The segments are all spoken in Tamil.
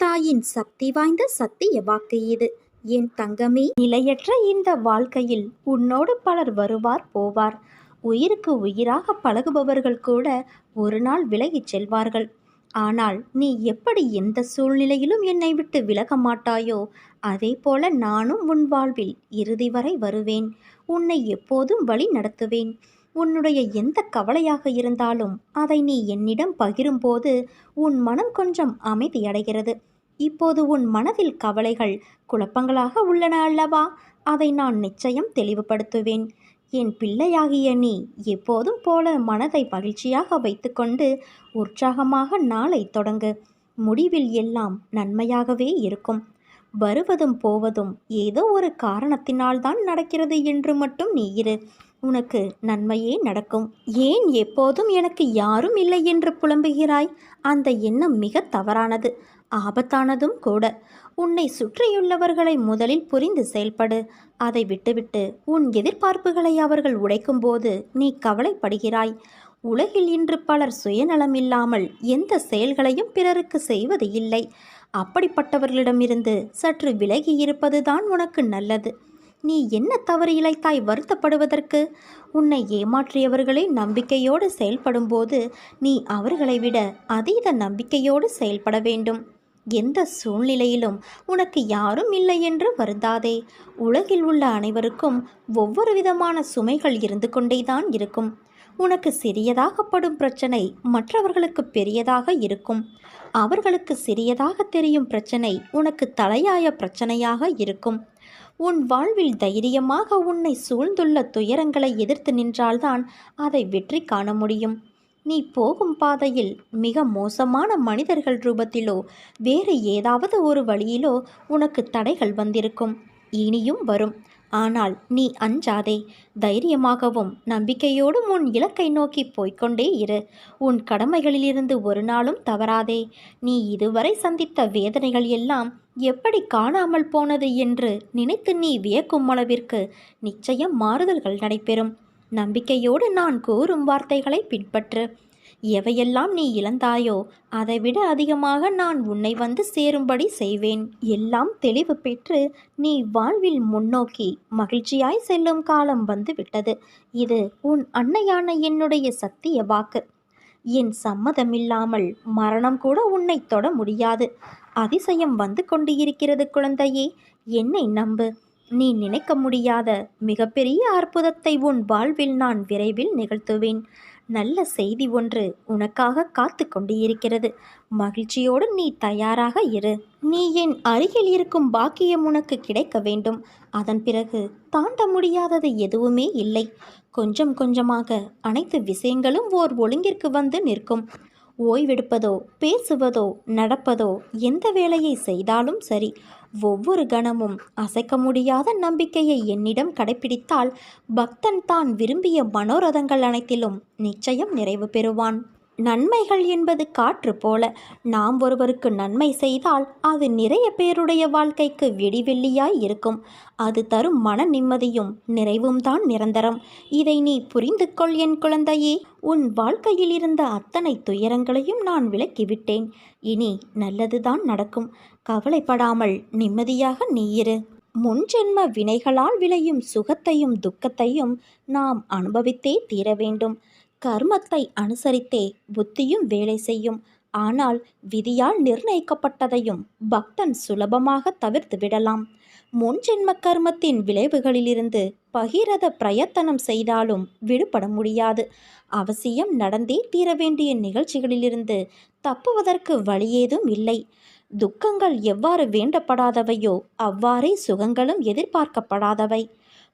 தாயின் சக்தி வாய்ந்த சத்திய வாக்கு இது. என் தங்கமே நிலையற்ற இந்த வாழ்க்கையில் உன்னோடு பலர் வருவார் போவார். உயிருக்கு உயிராக பழகுபவர்கள் கூட ஒரு நாள் விலகிச் செல்வார்கள். ஆனால் நீ எப்படி எந்த சூழ்நிலையிலும் என்னை விட்டு விலக மாட்டாயோ அதே போல நானும் உன் வாழ்வில் இறுதி வரை வருவேன். உன்னை எப்போதும் வழி நடத்துவேன். உன்னுடைய எந்த கவலையாக இருந்தாலும் அதை நீ என்னிடம் பகிரும்போது உன் மனம் கொஞ்சம் அமைதியடைகிறது. இப்போது உன் மனதில் கவலைகள் குழப்பங்களாக உள்ளன அல்லவா? அதை நான் நிச்சயம் தெளிவுபடுத்துவேன். என் பிள்ளையாகிய நீ எப்போதும் போல மனதை மகிழ்ச்சியாக வைத்துக்கொண்டு உற்சாகமாக நாளை தொடங்கு. முடிவில் எல்லாம் நன்மையாகவே இருக்கும். வருவதும் போவதும் ஏதோ ஒரு காரணத்தினால்தான் நடக்கிறது என்று மட்டும் நீ இரு. உனக்கு நன்மையே நடக்கும். ஏன் எப்போதும் எனக்கு யாரும் இல்லை என்று புலம்புகிறாய்? அந்த எண்ணம் மிக தவறானது. ஆபத்தானதும் கூட. உன்னை சுற்றியுள்ளவர்களை முதலில் புரிந்து செயல்படு. அதை விட்டுவிட்டு உன் எதிர்பார்ப்புகளை அவர்கள் உடைக்கும்போது நீ கவலைப்படுகிறாய். உலகில் இன்று பலர் சுயநலம் இல்லாமல் எந்த செயல்களையும் பிறருக்கு செய்வது இல்லை. அப்படிப்பட்டவர்களிடமிருந்து சற்று விலகி இருப்பதுதான் உனக்கு நல்லது. நீ என்ன தவறு இழைத்தாய் வருத்தப்படுவதற்கு? உன்னை ஏமாற்றியவர்களே நம்பிக்கையோடு செயல்படும்போது நீ அவர்களை விட அதீத நம்பிக்கையோடு செயல்பட வேண்டும். எந்த சூழ்நிலையிலும் உனக்கு யாரும் இல்லை என்று வருந்தாதே. உலகில் உள்ள அனைவருக்கும் ஒவ்வொரு விதமான சுமைகள் இருந்து கொண்டேதான் இருக்கும். உனக்கு சிறியதாகப்படும் பிரச்சனை மற்றவர்களுக்கு பெரியதாக இருக்கும். அவர்களுக்கு சிறியதாக தெரியும் பிரச்சனை உனக்கு தலையாய பிரச்சனையாக இருக்கும். உன் வாழ்வில் தைரியமாக உன்னை சூழ்ந்துள்ள துயரங்களை எதிர்த்து நின்றால்தான் அதை வெற்றி காண முடியும். நீ போகும் பாதையில் மிக மோசமான மனிதர்கள் ரூபத்திலோ வேறு ஏதாவது ஒரு வழியிலோ உனக்கு தடைகள் வந்திருக்கும். இனியும் வரும். ஆனால் நீ அஞ்சாதே. தைரியமாகவும் நம்பிக்கையோடும் உன் இலக்கை நோக்கி போய்க்கொண்டே இரு. உன் கடமைகளிலிருந்து ஒரு நாளும் தவறாதே. நீ இதுவரை சந்தித்த வேதனைகள் எல்லாம் எப்படி காணாமல் போனது என்று நினைத்து நீ வியக்கும் அளவிற்கு நிச்சயம் மாறுதல்கள் நடைபெறும். நம்பிக்கையோடு நான் கூறும் வார்த்தைகளை பின்பற்று. எவையெல்லாம் நீ இழந்தாயோ அதைவிட அதிகமாக நான் உன்னை வந்து சேரும்படி செய்வேன். எல்லாம் தெளிவு பெற்று நீ வாழ்வில் முன்னோக்கி மகிழ்ச்சியாய் செல்லும் காலம் வந்து விட்டது இது உன் அன்னையான என்னுடைய சத்திய வாக்கு. என் சம்மதமில்லாமல் மரணம் கூட உன்னை தொட முடியாது. அதிசயம் வந்து கொண்டு இருக்கிறது குழந்தையே என்னை நம்பு. நீ நினைக்க முடியாத மிகப்பெரிய அற்புதத்தை உன் வாழ்வில் நான் விரைவில் நிகழ்த்துவேன். நல்ல செய்தி ஒன்று உனக்காக காத்து கொண்டு இருக்கிறது மகிழ்ச்சியோடு நீ தயாராக இரு. நீ என் அருகில் இருக்கும் பாக்கியம் உனக்கு கிடைக்க வேண்டும். அதன் பிறகு தாண்ட முடியாதது எதுவுமே இல்லை. கொஞ்சம் கொஞ்சமாக அனைத்து விஷயங்களும் ஓர் ஒழுங்கிற்கு வந்து நிற்கும். ஓய்வெடுப்பதோ பேசுவதோ நடப்பதோ எந்த வேலையை செய்தாலும் சரி. ஒவ்வொரு கணமும் அசைக்க முடியாத நம்பிக்கையை என்னிடம் கடைபிடித்தால் பக்தன் தான் விரும்பிய மனோரதங்கள் அனைத்திலும் நிச்சயம் நிறைவு பெறுவான். நன்மைகள் என்பது காற்று போல. நாம் ஒருவருக்கு நன்மை செய்தால் அது நிறைய பேருடைய வாழ்க்கைக்கு வெடிவெள்ளியாய் இருக்கும். அது தரும் மன நிம்மதியும் நிறைவும் தான் நிரந்தரம். இதை நீ புரிந்து கொள் என் குழந்தையே. உன் வாழ்க்கையில் இருந்த அத்தனை துயரங்களையும் நான் விலக்கிவிட்டேன். இனி நல்லதுதான் நடக்கும். கவலைப்படாமல் நிம்மதியாக நீயிரு முன்ஜென்ம வினைகளால் விளையும் சுகத்தையும் துக்கத்தையும் நாம் அனுபவித்தே தீர வேண்டும். கர்மத்தை அனுசரித்தே புத்தியும் வேலை செய்யும். ஆனால் விதியால் நிர்ணயிக்கப்பட்டதையும் பக்தன் சுலபமாக தவிர்த்து விடலாம். முன்ஜென்ம கர்மத்தின் விளைவுகளிலிருந்து பகிரத பிரயத்தனம் செய்தாலும் விடுபட முடியாது. அவசியம் நடந்தே தீர வேண்டிய நிகழ்ச்சிகளிலிருந்து தப்புவதற்கு வழியேதும் இல்லை. துக்கங்கள் எவ்வாறு வேண்டப்படாதவையோ அவ்வாறே சுகங்களும் எதிர்பார்க்கப்படாதவை.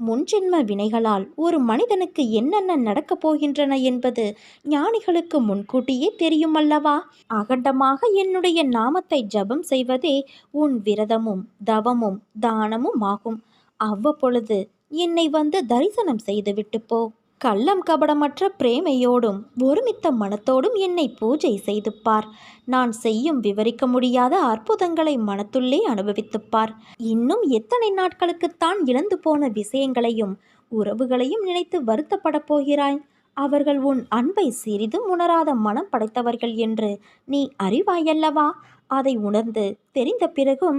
முன்ஜென்ம வினைகளால் ஒரு மனிதனுக்கு என்னென்ன நடக்கப் போகின்றன என்பது ஞானிகளுக்கு முன்கூட்டியே தெரியும் அல்லவா அகண்டமாக என்னுடைய நாமத்தை ஜபம் செய்வதே உன் விரதமும் தவமும் தானமும் ஆகும். அவ்வப்பொழுது என்னை வந்து தரிசனம் செய்துவிட்டு போ. கள்ளம் கபடமற்ற பிரேமையோடும் ஒருமித்த மனத்தோடும் என்னை பூஜை செய்து பார் நான் செய்யும் விவரிக்க முடியாத அற்புதங்களை மனத்துள்ளே அனுபவித்துப்பார். இன்னும் எத்தனை நாட்களுக்குத்தான் இழந்து போன விஷயங்களையும் உறவுகளையும் நினைத்து வருத்தப்படப் போகிறாய்? அவர்கள் உன் அன்பை சிறிதும் உணராத மனம் படைத்தவர்கள் என்று நீ அறிவாயல்லவா? அதை உணர்ந்து தெரிந்த பிறகும்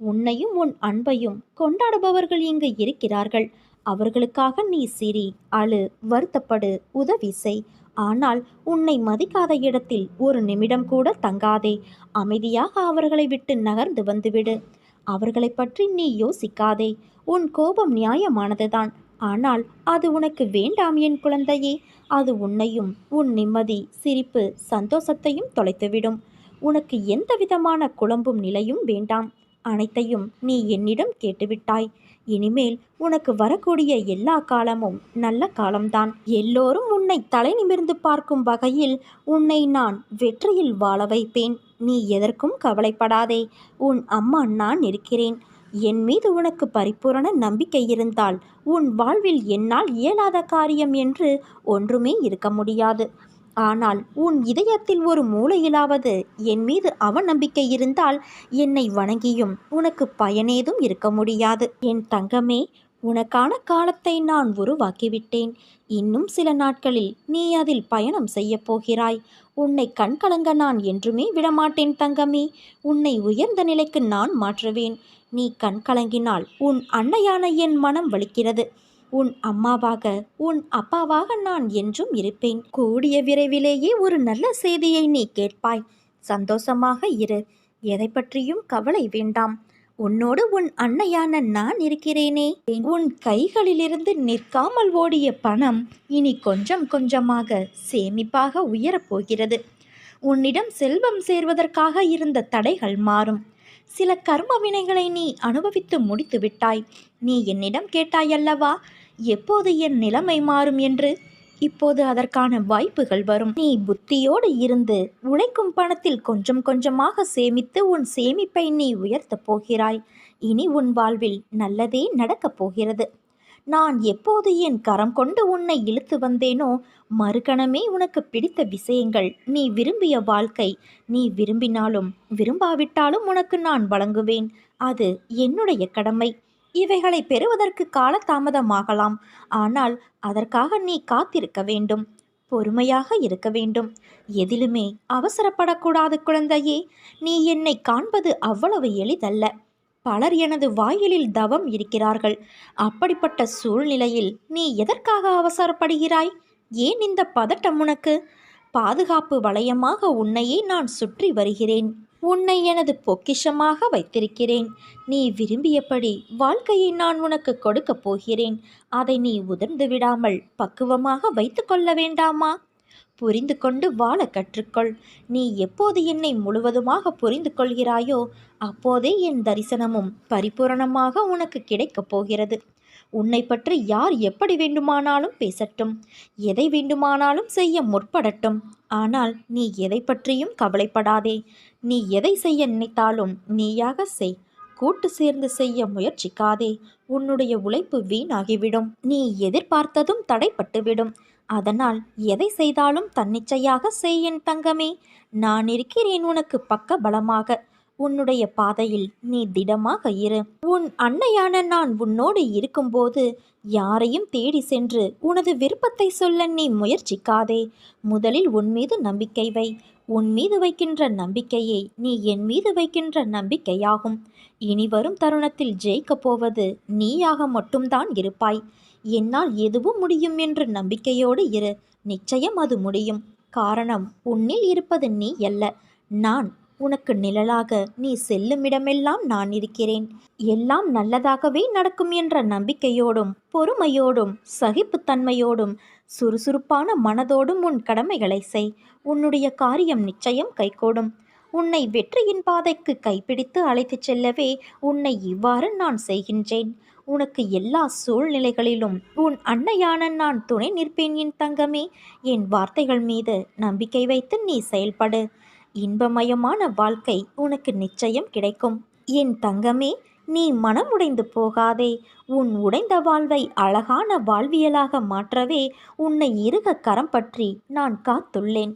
உன்னையும் உன் அன்பையும் கொண்டாடுபவர்கள் இங்கு இருக்கிறார்கள். அவர்களுக்காக நீ சிரி அழு வருத்தப்படு உதவி செய். ஆனால் உன்னை மதிக்காத இடத்தில் ஒரு நிமிடம் கூட தங்காதே. அமைதியாக அவர்களை விட்டு நகர்ந்து வந்துவிடு. அவர்களை பற்றி நீ யோசிக்காதே. உன் கோபம் நியாயமானதுதான். ஆனால் அது உனக்கு வேண்டாம் என் குழந்தையே. அது உன்னையும் உன் நிம்மதி சிரிப்பு சந்தோஷத்தையும் தொலைத்துவிடும். உனக்கு எந்த விதமான குழம்பும் நிலையும் வேண்டாம். அனைத்தையும் நீ என்னிடம் கேட்டுவிட்டாய். இனிமேல் உனக்கு வரக்கூடிய எல்லா காலமும் நல்ல காலம்தான். எல்லோரும் உன்னை தலை நிமிர்ந்து பார்க்கும் வகையில் உன்னை நான் வெற்றியில் வாழ வைப்பேன். நீ எதற்கும் கவலைப்படாதே. உன் அம்மா நான் இருக்கிறேன். என் மீது உனக்கு பரிபூரண நம்பிக்கை இருந்தால் உன் வாழ்வில் என்னால் இயலாத காரியம் என்று ஒன்றுமே இருக்க முடியாது. ஆனால் உன் இதயத்தில் ஒரு மூலையிலாவது என் மீது அவநம்பிக்கை இருந்தால் என்னை வணங்கியும் உனக்கு பயனேதும் இருக்க முடியாது. என் தங்கமே உனக்கான காலத்தை நான் உருவாக்கிவிட்டேன். இன்னும் சில நாட்களில் நீ அதில் பயணம் செய்யப் போகிறாய். உன்னை கண்கலங்க நான் என்றுமே விடமாட்டேன் தங்கமே. உன்னை உயர்ந்த நிலைக்கு நான் மாற்றுவேன். நீ கண்கலங்கினால் உன் அன்னையான என் மனம் வலிக்கிறது. உன் அம்மாவாக உன் அப்பாவாக நான் என்றும் இருப்பேன். கூடிய விரைவிலேயே ஒரு நல்ல செய்தியை நீ கேட்பாய். சந்தோஷமாக இரு. எதை பற்றியும் கவலை வேண்டாம். உன்னோடு உன் அன்னையான நான் இருக்கிறேனே. உன் கைகளிலிருந்து நிற்காமல் ஓடிய பணம் இனி கொஞ்சம் கொஞ்சமாக சேமிப்பாக உயரப்போகிறது உன்னிடம் செல்வம் சேர்வதற்காக இருந்த தடைகள் மாறும். சில கர்ம வினைகளை நீ அனுபவித்து முடித்து விட்டாய். நீ என்னிடம் கேட்டாயல்லவா எப்போது என் நிலைமை மாறும் என்று? இப்போது அதற்கான வாய்ப்புகள் வரும். நீ புத்தியோடு இருந்து உழைக்கும் பணத்தில் கொஞ்சம் கொஞ்சமாக சேமித்து உன் சேமிப்பை நீ உயர்த்தப் போகிறாய். இனி உன் வாழ்வில் நல்லதே நடக்கப் போகிறது. நான் எப்போது என் கரம் கொண்டு உன்னை இழுத்து வந்தேனோ மறுகணமே உனக்கு பிடித்த விஷயங்கள். நீ விரும்பிய வாழ்க்கை. நீ விரும்பினாலும் விரும்பாவிட்டாலும் உனக்கு நான் வழங்குவேன். அது என்னுடைய கடமை. இவைகளை பெறுவதற்கு காலதாமதமாகலாம். ஆனால் அதற்காக நீ காத்திருக்க வேண்டும். பொறுமையாக இருக்க வேண்டும். எதிலுமே அவசரப்படக்கூடாது குழந்தையே. நீ என்னை காண்பது அவ்வளவு எளிதல்ல. பலர் எனது வாயிலில் தவம் இருக்கிறார்கள். அப்படிப்பட்ட சூழ்நிலையில் நீ எதற்காக அவசரப்படுகிறாய்? ஏன் இந்த பதட்டம் உனக்கு? பாதுகாப்பு வளையமாக உன்னையே நான் சுற்றி வருகிறேன். உன்னை எனது பொக்கிஷமாக வைத்திருக்கிறேன். நீ விரும்பியபடி வாழ்க்கையை நான் உனக்கு கொடுக்கப் போகிறேன். அதை நீ உதிர்ந்து விடாமல் பக்குவமாக வைத்து கொள்ள வேண்டாமா? புரிந்து கொண்டு வாழ கற்றுக்கொள். நீ எப்போது என்னை முழுவதுமாக புரிந்து கொள்கிறாயோ அப்போதே என் தரிசனமும் பரிபூரணமாக உனக்கு கிடைக்கப் போகிறது. உன்னை பற்றி யார் எப்படி வேண்டுமானாலும் பேசட்டும். எதை வேண்டுமானாலும் செய்ய முற்படட்டும். ஆனால் நீ எதை பற்றியும் கவலைப்படாதே. நீ எதை செய்ய நினைத்தாலும் நீயாக செய். கூட்டு சேர்ந்து செய்ய முயற்சிக்காதே. உன்னுடைய உழைப்பு வீணாகிவிடும். நீ எதிர்பார்த்ததும் தடைப்பட்டுவிடும். அதனால் எதை செய்தாலும் தன்னிச்சையாக செய் என் தங்கமே. நான் இருக்கிறேன் உனக்கு பக்க பலமாக. உன்னுடைய பாதையில் நீ திடமாக இரு. உன் அன்னையான நான் உன்னோடு இருக்கும்போது யாரையும் தேடி சென்று உனது விருப்பத்தை சொல்ல நீ முயற்சிக்காதே. முதலில் உன் மீது நம்பிக்கை வை. உன் மீது வைக்கின்ற நம்பிக்கையே நீ என் மீது வைக்கின்ற நம்பிக்கையாகும். இனி வரும் தருணத்தில் ஜெயிக்கப் போவது நீயாக மட்டும்தான் இருப்பாய். என்னால் எதுவும் முடியும் என்று நம்பிக்கையோடு இரு. நிச்சயம் அது முடியும். காரணம் உன்னில் இருப்பது நீ அல்ல. நான் உனக்கு நிழலாக நீ செல்லுமிடமெல்லாம் நான் இருக்கிறேன். எல்லாம் நல்லதாகவே நடக்கும் என்ற நம்பிக்கையோடும் பொறுமையோடும் சகிப்புத்தன்மையோடும் சுறுசுறுப்பான மனதோடும் உன் கடமைகளை செய். உன்னுடைய காரியம் நிச்சயம் கைகூடும். உன்னை வெற்றியின் பாதைக்கு கைப்பிடித்து அழைத்துச் செல்லவே உன்னை இவ்வாறு நான் செய்கின்றேன். உனக்கு எல்லா சூழ்நிலைகளிலும் உன் அன்னையான நான் துணை நிற்பேன் என் தங்கமே. என் வார்த்தைகள் மீது நம்பிக்கை வைத்து நீ செயல்படு. இன்பமயமான வாழ்க்கை உனக்கு நிச்சயம் கிடைக்கும். என் தங்கமே நீ மனம் உடைந்து போகாதே. உன் உடைந்த வாழ்வை அழகான வாழ்வியலாக மாற்றவே உன்னை இருக கரம் பற்றி நான் காத்துள்ளேன்.